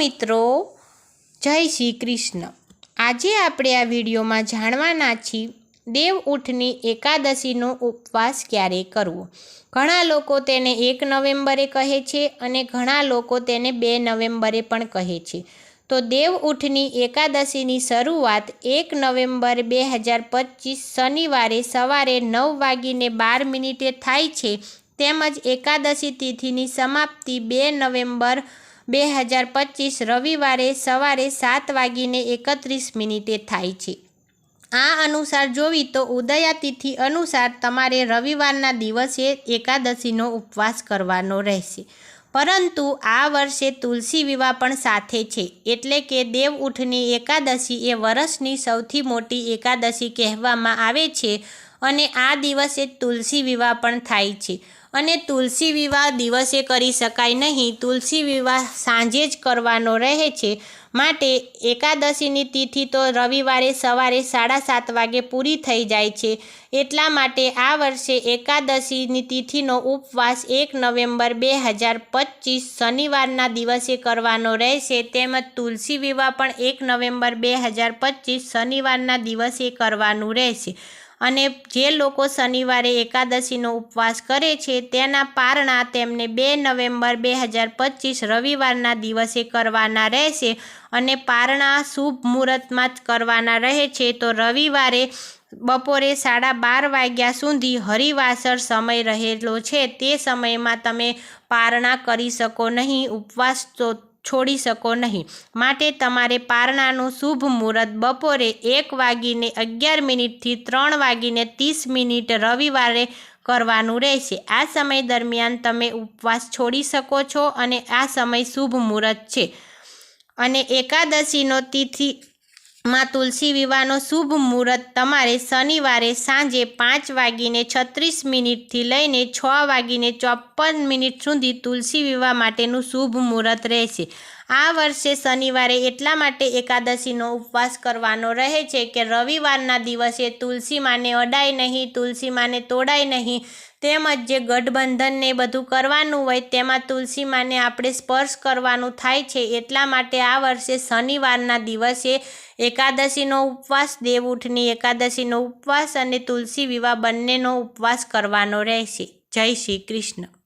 મિત્રો, જય શ્રી કૃષ્ણ. આજે આપણે આ વિડીયોમાં જાણવાના છીએ, દેવ ઉઠની એકાદશીનો ઉપવાસ ક્યારે કરવો? ઘણા લોકો તેને એક નવેમ્બરે કહે છે અને ઘણા લોકો તેને બે નવેમ્બરે પણ કહે છે. તો દેવ ઉઠની એકાદશીની શરૂઆત એક નવેમ્બર બે હજાર પચીસ શનિવારે સવારે નવ વાગીને બાર મિનિટે થાય છે. તેમજ એકાદશી તિથિની સમાપ્તિ બે નવેમ્બર બે હજાર પચીસ રવિવારે સવારે સાત વાગીને એકત્રીસ મિનિટે થાય છે. આ અનુસાર જોવી તો ઉદયાતિથિ અનુસાર તમારે રવિવારના દિવસે એકાદશીનો ઉપવાસ કરવાનો રહેશે. પરંતુ આ વર્ષે તુલસી વિવાહ પણ સાથે છે. એટલે કે દેવ ઉઠની એકાદશી એ વર્ષની સૌથી મોટી એકાદશી કહેવામાં આવે છે અને આ દિવસે તુલસી વિવાહ પણ થાય છે. અને તુલસી વિવાહ દિવસે કરી શકાય નહીં. તુલસી વિવાહ સાંજે જ કરવાનો રહે છે. માટે એકાદશીની તિથિ તો રવિવારે સવારે સાડા સાત વાગે પૂરી થઈ જાય છે. એટલા માટે આ વર્ષે એકાદશીની તિથિનો ઉપવાસ એક નવેમ્બર બે હજાર પચીસ શનિવારના દિવસે કરવાનો રહેશે. તેમજ તુલસી વિવાહ પણ એક નવેમ્બર બે હજાર પચીસ શનિવારના દિવસે કરવાનું રહેશે. અને જે લોકો શનિવારે એકાદશીનો ઉપવાસ કરે છે, તેના પારણા તેમને બે નવેમ્બર બે હજાર પચીસ રવિવારના દિવસે કરવાના રહેશે અને પારણા શુભ મુહૂર્તમાં જ કરવાના રહે છે. તો રવિવારે બપોરે સાડા બાર વાગ્યા સુધી હરિવાસર સમય રહેલો છે. તે સમયમાં તમે પારણા કરી શકો નહીં. ઉપવાસ તો છોડી શકો નહીં. માટે તમારે પારણાનું શુભ મુહૂર્ત બપોરે એક વાગીને અગિયાર મિનિટથી ત્રણ વાગીને ત્રીસ મિનિટ રવિવારે કરવાનું રહેશે. આ સમય દરમિયાન તમે ઉપવાસ છોડી શકો છો અને આ સમય શુભ મુહૂર્ત છે. અને એકાદશીનો તિથિ માં તુલસી વિવાહનો શુભ મુહૂર્ત તમારે શનિવારે સાંજે પાંચ વાગીને છત્રીસ મિનિટથી લઈને છ વાગીને ચોપન મિનિટ સુધી તુલસી વિવાહ માટેનું શુભ મુહૂર્ત રહેશે. આ વર્ષે શનિવારે એટલા માટે એકાદશીનો ઉપવાસ કરવાનો રહે છે કે રવિવારના દિવસે તુલસી માને અડાય નહીં, તુલસી માને તોડાય નહીં, તેમજ જે ગઠબંધનને બધું કરવાનું હોય તેમાં તુલસી માને આપણે સ્પર્શ કરવાનું થાય છે. એટલા માટે આ વર્ષે શનિવારના દિવસે એકાદશીનો ઉપવાસ, દેવઉઠની એકાદશીનો ઉપવાસ અને તુલસી વિવાહ બંનેનો ઉપવાસ કરવાનો રહેશે. જય શ્રી કૃષ્ણ.